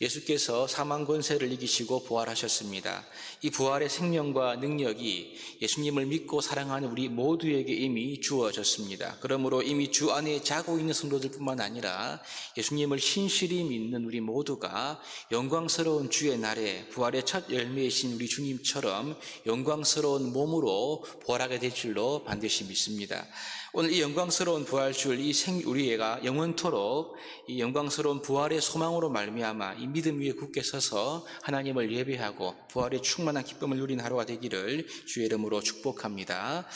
예수께서 사망 권세를 이기시고 부활하셨습니다. 이 부활의 생명과 능력이 예수님을 믿고 사랑하는 우리 모두에게 이미 주어졌습니다. 그러므로 이미 주 안에 자고 있는 성도들뿐만 아니라 예수님을 신실히 믿는 우리 모두가 영광스러운 주의 날에 부활의 첫 열매이신 우리 주님처럼 영광스러운 몸으로 부활하게 될 줄로 반드시 믿습니다. 오늘 이 영광스러운 부활 줄 이생 우리가 영원토록 이 영광스러운 부활의 소망으로 말미암아 이 믿음 위에 굳게 서서 하나님을 예배하고 부활의 충만한 기쁨을 누린 하루가 되기를 주의 이름으로 축복합니다.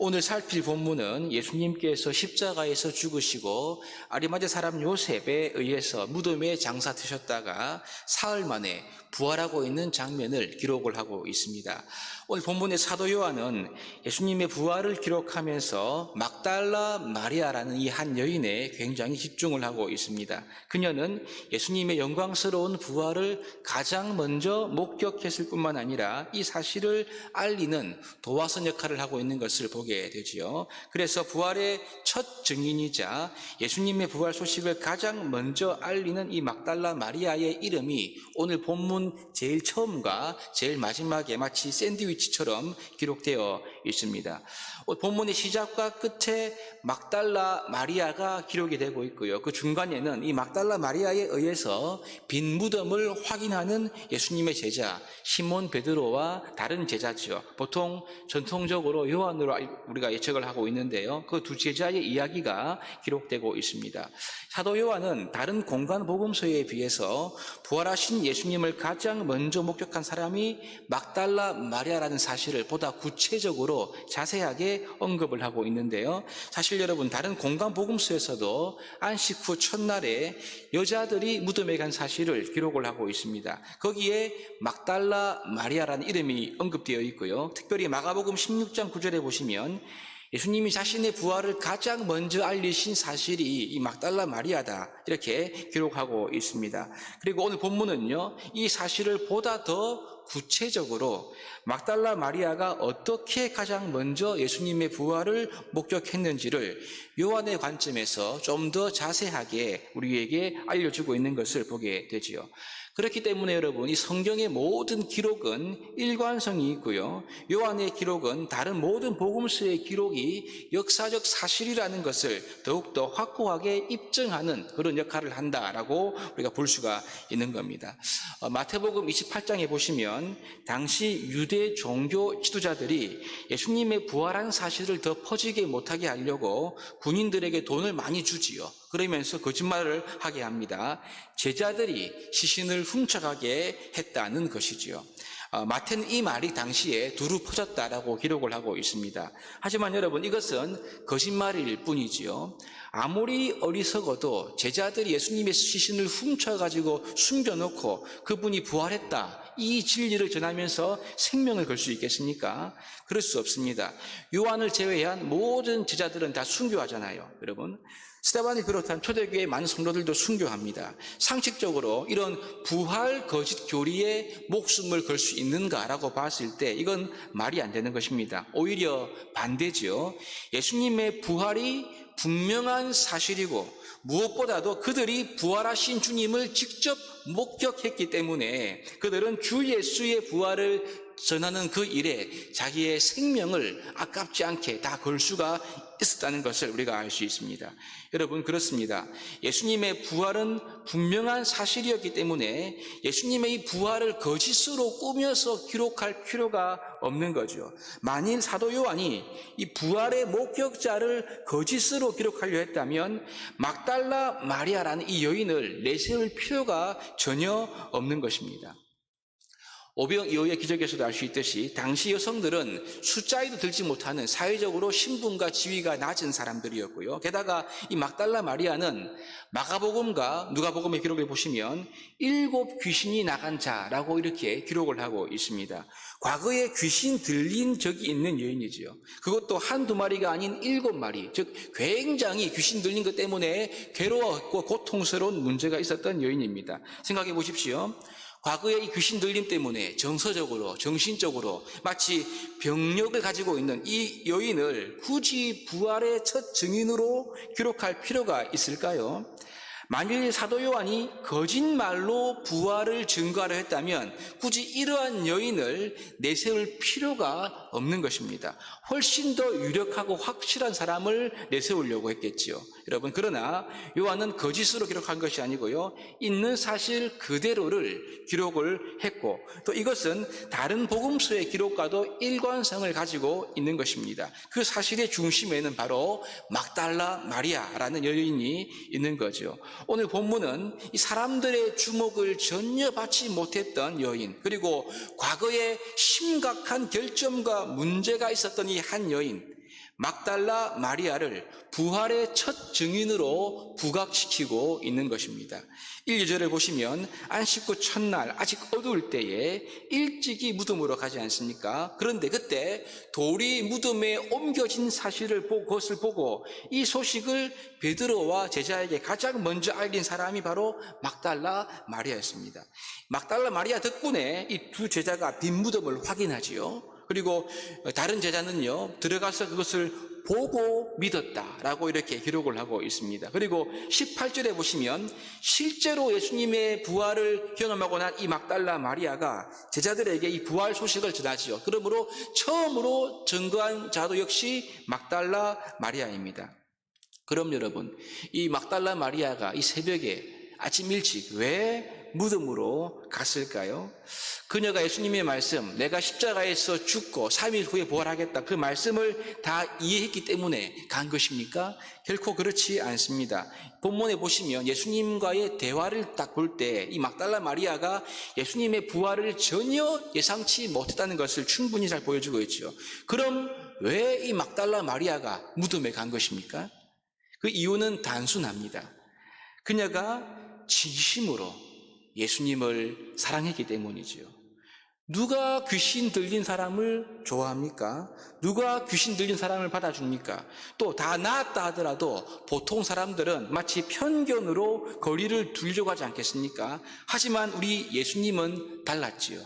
오늘 살필 본문은 예수님께서 십자가에서 죽으시고 아리마대 사람 요셉에 의해서 무덤에 장사 드셨다가 사흘 만에 부활하고 있는 장면을 기록을 하고 있습니다. 오늘 본문의 사도 요한은 예수님의 부활을 기록하면서 막달라 마리아라는 이 한 여인에 굉장히 집중을 하고 있습니다. 그녀는 예수님의 영광스러운 부활을 가장 먼저 목격했을 뿐만 아니라 이 사실을 알리는 도화선 역할을 하고 있는 것을 보게 되지요. 그래서 부활의 첫 증인이자 예수님의 부활 소식을 가장 먼저 알리는 이 막달라 마리아의 이름이 오늘 본문 제일 처음과 제일 마지막에 마치 샌드위치처럼 기록되어 있습니다. 본문의 시작과 끝에 막달라 마리아가 기록이 되고 있고요. 그 중간에는 이 막달라 마리아에 의해서 빈 무덤을 확인하는 예수님의 제자 시몬 베드로와 다른 제자죠. 보통 전통적으로 요한으로 우리가 예측을 하고 있는데요. 그 두 제자의 이야기가 기록되고 있습니다. 사도 요한은 다른 공간 복음서에 비해서 부활하신 예수님을 가장 먼저 목격한 사람이 막달라 마리아라는 사실을 보다 구체적으로 자세하게 언급을 하고 있는데요. 사실 여러분 다른 공간 복음서에서도 안식 후 첫날에 여자들이 무덤에 간 사실을 기록을 하고 있습니다. 거기에 막달라 마리아라는 이름이 언급되어 있고요. 특별히 마가복음 16장 9절에 보시면 예수님이 자신의 부활을 가장 먼저 알리신 사실이 이 막달라 마리아다. 이렇게 기록하고 있습니다. 그리고 오늘 본문은요, 이 사실을 보다 더 구체적으로 막달라 마리아가 어떻게 가장 먼저 예수님의 부활을 목격했는지를 요한의 관점에서 좀 더 자세하게 우리에게 알려주고 있는 것을 보게 되지요. 그렇기 때문에 여러분, 이 성경의 모든 기록은 일관성이 있고요. 요한의 기록은 다른 모든 복음서의 기록이 역사적 사실이라는 것을 더욱더 확고하게 입증하는 그런 역할을 한다라고 우리가 볼 수가 있는 겁니다. 어, 마태복음 28장에 보시면 당시 유대 종교 지도자들이 예수님의 부활한 사실을 더 퍼지게 못하게 하려고 군인들에게 돈을 많이 주지요. 그러면서 거짓말을 하게 합니다. 제자들이 시신을 훔쳐가게 했다는 것이지요. 어, 마태는 이 말이 당시에 두루 퍼졌다라고 기록을 하고 있습니다. 하지만 여러분 이것은 거짓말일 뿐이지요. 아무리 어리석어도 제자들이 예수님의 시신을 훔쳐가지고 숨겨놓고 그분이 부활했다. 이 진리를 전하면서 생명을 걸 수 있겠습니까? 그럴 수 없습니다. 요한을 제외한 모든 제자들은 다 순교하잖아요. 여러분. 스테반을 비롯한 초대교회 많은 성도들도 순교합니다. 상식적으로 이런 부활 거짓 교리에 목숨을 걸 수 있는가라고 봤을 때 이건 말이 안 되는 것입니다. 오히려 반대죠. 예수님의 부활이 분명한 사실이고 무엇보다도 그들이 부활하신 주님을 직접 목격했기 때문에 그들은 주 예수의 부활을 전하는 그 일에 자기의 생명을 아깝지 않게 다 걸 수가 있었다는 것을 우리가 알 수 있습니다. 여러분, 그렇습니다. 예수님의 부활은 분명한 사실이었기 때문에 예수님의 이 부활을 거짓으로 꾸며서 기록할 필요가 없는 거죠. 만일 사도 요한이 이 부활의 목격자를 거짓으로 기록하려 했다면 막달라 마리아라는 이 여인을 내세울 필요가 전혀 없는 것입니다. 오병 이후의 기적에서도 알 수 있듯이 당시 여성들은 숫자에도 들지 못하는 사회적으로 신분과 지위가 낮은 사람들이었고요. 게다가 이 막달라 마리아는 마가복음과 누가복음의 기록을 보시면 일곱 귀신이 나간 자라고 이렇게 기록을 하고 있습니다. 과거에 귀신 들린 적이 있는 여인이지요. 그것도 한두 마리가 아닌 일곱 마리, 즉 굉장히 귀신 들린 것 때문에 괴로웠고 고통스러운 문제가 있었던 여인입니다. 생각해 보십시오. 과거의 이 귀신 들림 때문에 정서적으로, 정신적으로 마치 병력을 가지고 있는 이 여인을 굳이 부활의 첫 증인으로 기록할 필요가 있을까요? 만일 사도 요한이 거짓말로 부활을 증거하려 했다면 굳이 이러한 여인을 내세울 필요가 없는 것입니다. 훨씬 더 유력하고 확실한 사람을 내세우려고 했겠지요. 여러분, 그러나 요한은 거짓으로 기록한 것이 아니고요. 있는 사실 그대로를 기록을 했고 또 이것은 다른 복음서의 기록과도 일관성을 가지고 있는 것입니다. 그 사실의 중심에는 바로 막달라 마리아라는 여인이 있는 거죠. 오늘 본문은 이 사람들의 주목을 전혀 받지 못했던 여인, 그리고 과거에 심각한 결점과 문제가 있었던 이 한 여인, 막달라 마리아를 부활의 첫 증인으로 부각시키고 있는 것입니다. 1, 2절을 보시면 안식 후 첫날 아직 어두울 때에 일찍이 무덤으로 가지 않습니까? 그런데 그때 돌이 무덤에 옮겨진 사실을 보고 그것을 보고 이 소식을 베드로와 제자에게 가장 먼저 알린 사람이 바로 막달라 마리아였습니다. 막달라 마리아 덕분에 이 두 제자가 빈 무덤을 확인하지요. 그리고 다른 제자는요, 들어가서 그것을 보고 믿었다라고 이렇게 기록을 하고 있습니다. 그리고 18절에 보시면 실제로 예수님의 부활을 경험하고 난 이 막달라 마리아가 제자들에게 이 부활 소식을 전하지요. 그러므로 처음으로 증거한 자도 역시 막달라 마리아입니다. 그럼 여러분, 이 막달라 마리아가 이 새벽에 아침 일찍 왜 무덤으로 갔을까요? 그녀가 예수님의 말씀, 내가 십자가에서 죽고 3일 후에 부활하겠다. 그 말씀을 다 이해했기 때문에 간 것입니까? 결코 그렇지 않습니다. 본문에 보시면 예수님과의 대화를 딱 볼 때 이 막달라 마리아가 예수님의 부활을 전혀 예상치 못했다는 것을 충분히 잘 보여주고 있죠. 그럼 왜 이 막달라 마리아가 무덤에 간 것입니까? 그 이유는 단순합니다. 그녀가 진심으로 예수님을 사랑했기 때문이지요. 누가 귀신 들린 사람을 좋아합니까? 누가 귀신 들린 사람을 받아줍니까? 또 다 나았다 하더라도 보통 사람들은 마치 편견으로 거리를 두려고 하지 않겠습니까? 하지만 우리 예수님은 달랐지요.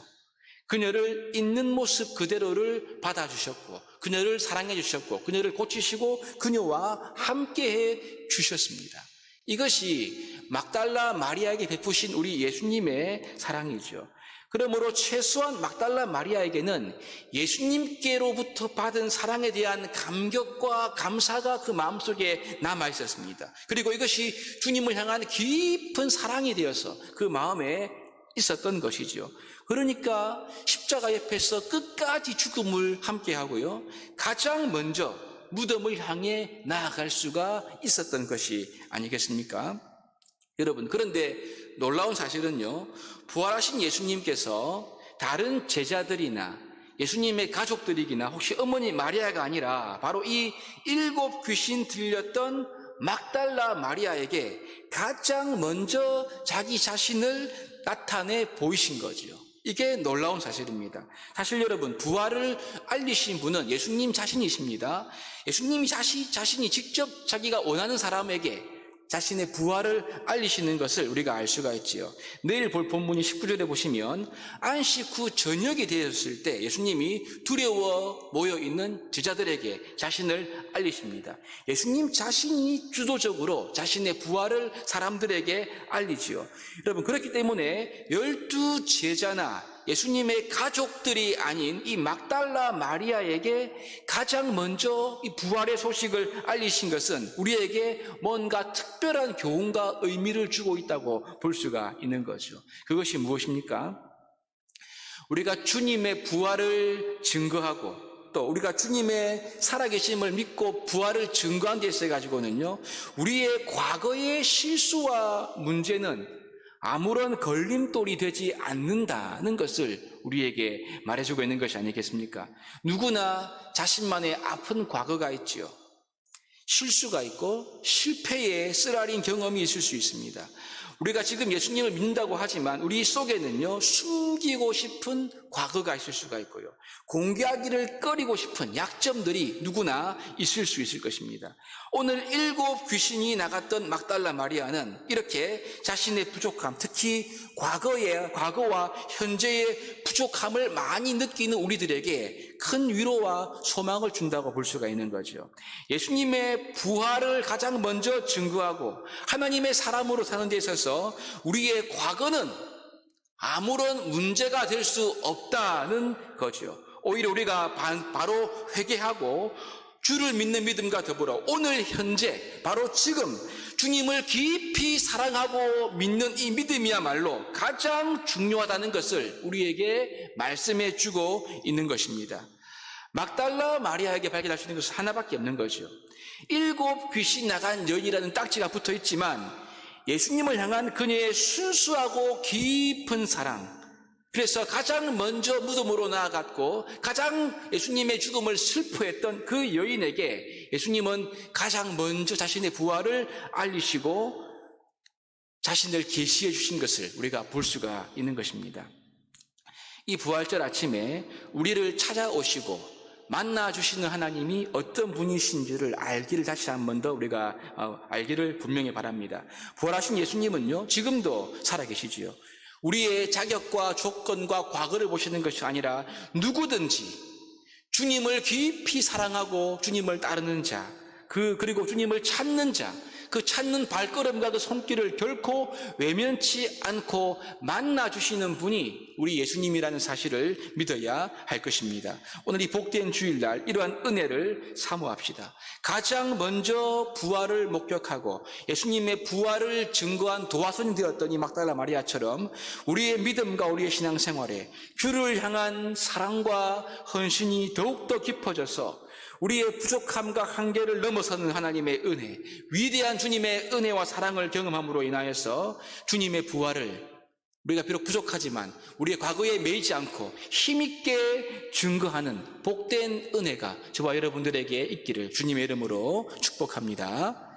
그녀를 있는 모습 그대로를 받아주셨고, 그녀를 사랑해 주셨고, 그녀를 고치시고, 그녀와 함께 해 주셨습니다. 이것이 막달라 마리아에게 베푸신 우리 예수님의 사랑이죠. 그러므로 최소한 막달라 마리아에게는 예수님께로부터 받은 사랑에 대한 감격과 감사가 그 마음속에 남아 있었습니다. 그리고 이것이 주님을 향한 깊은 사랑이 되어서 그 마음에 있었던 것이죠. 그러니까 십자가 옆에서 끝까지 죽음을 함께 하고요. 가장 먼저 무덤을 향해 나아갈 수가 있었던 것이 아니겠습니까? 여러분, 그런데 놀라운 사실은요, 부활하신 예수님께서 다른 제자들이나 예수님의 가족들이기나 혹시 어머니 마리아가 아니라 바로 이 일곱 귀신 들렸던 막달라 마리아에게 가장 먼저 자기 자신을 나타내 보이신 거지요. 이게 놀라운 사실입니다. 사실 여러분, 부활을 알리신 분은 예수님 자신이십니다. 예수님이 자신, 자신이 직접 자기가 원하는 사람에게 자신의 부활을 알리시는 것을 우리가 알 수가 있지요. 내일 볼 본문이 19절에 보시면 안식 후 저녁이 되었을 때 예수님이 두려워 모여 있는 제자들에게 자신을 알리십니다. 예수님 자신이 주도적으로 자신의 부활을 사람들에게 알리지요. 여러분 그렇기 때문에 열두 제자나 예수님의 가족들이 아닌 이 막달라 마리아에게 가장 먼저 이 부활의 소식을 알리신 것은 우리에게 뭔가 특별한 교훈과 의미를 주고 있다고 볼 수가 있는 거죠. 그것이 무엇입니까? 우리가 주님의 부활을 증거하고 또 우리가 주님의 살아계심을 믿고 부활을 증거한 데 있어 가지고는요, 우리의 과거의 실수와 문제는 아무런 걸림돌이 되지 않는다는 것을 우리에게 말해주고 있는 것이 아니겠습니까? 누구나 자신만의 아픈 과거가 있지요. 실수가 있고 실패의 쓰라린 경험이 있을 수 있습니다. 우리가 지금 예수님을 믿는다고 하지만 우리 속에는요, 숨기고 싶은 과거가 있을 수가 있고요. 공개하기를 꺼리고 싶은 약점들이 누구나 있을 수 있을 것입니다. 오늘 일곱 귀신이 나갔던 막달라 마리아는 이렇게 자신의 부족함, 특히 과거의, 과거와 현재의 부족함을 많이 느끼는 우리들에게 큰 위로와 소망을 준다고 볼 수가 있는 거죠. 예수님의 부활을 가장 먼저 증거하고 하나님의 사람으로 사는 데 있어서 우리의 과거는 아무런 문제가 될 수 없다는 거죠. 오히려 우리가 반- 바로 회개하고 주를 믿는 믿음과 더불어 오늘 현재 바로 지금 주님을 깊이 사랑하고 믿는 이 믿음이야말로 가장 중요하다는 것을 우리에게 말씀해 주고 있는 것입니다. 막달라 마리아에게 발견할 수 있는 것은 하나밖에 없는 거죠. 일곱 귀신 나간 여인이라는 딱지가 붙어 있지만 예수님을 향한 그녀의 순수하고 깊은 사랑, 그래서 가장 먼저 무덤으로 나아갔고 가장 예수님의 죽음을 슬퍼했던 그 여인에게 예수님은 가장 먼저 자신의 부활을 알리시고 자신을 계시해 주신 것을 우리가 볼 수가 있는 것입니다. 이 부활절 아침에 우리를 찾아오시고 만나 주시는 하나님이 어떤 분이신지를 알기를 다시 한 번 더 우리가 어, 알기를 분명히 바랍니다. 부활하신 예수님은요 지금도 살아계시지요. 우리의 자격과 조건과 과거를 보시는 것이 아니라 누구든지 주님을 깊이 사랑하고 주님을 따르는 자, 그 그리고 주님을 찾는 자, 그 찾는 발걸음과 그 손길을 결코 외면치 않고 만나 주시는 분이 우리 예수님이라는 사실을 믿어야 할 것입니다. 오늘 이 복된 주일날 이러한 은혜를 사모합시다. 가장 먼저 부활을 목격하고 예수님의 부활을 증거한 도화선이 되었던 이 막달라 마리아처럼 우리의 믿음과 우리의 신앙생활에 주를 향한 사랑과 헌신이 더욱더 깊어져서 우리의 부족함과 한계를 넘어서는 하나님의 은혜, 위대한 주님의 은혜와 사랑을 경험함으로 인하여서 주님의 부활을 우리가 비록 부족하지만 우리의 과거에 매이지 않고 힘있게 증거하는 복된 은혜가 저와 여러분들에게 있기를 주님의 이름으로 축복합니다.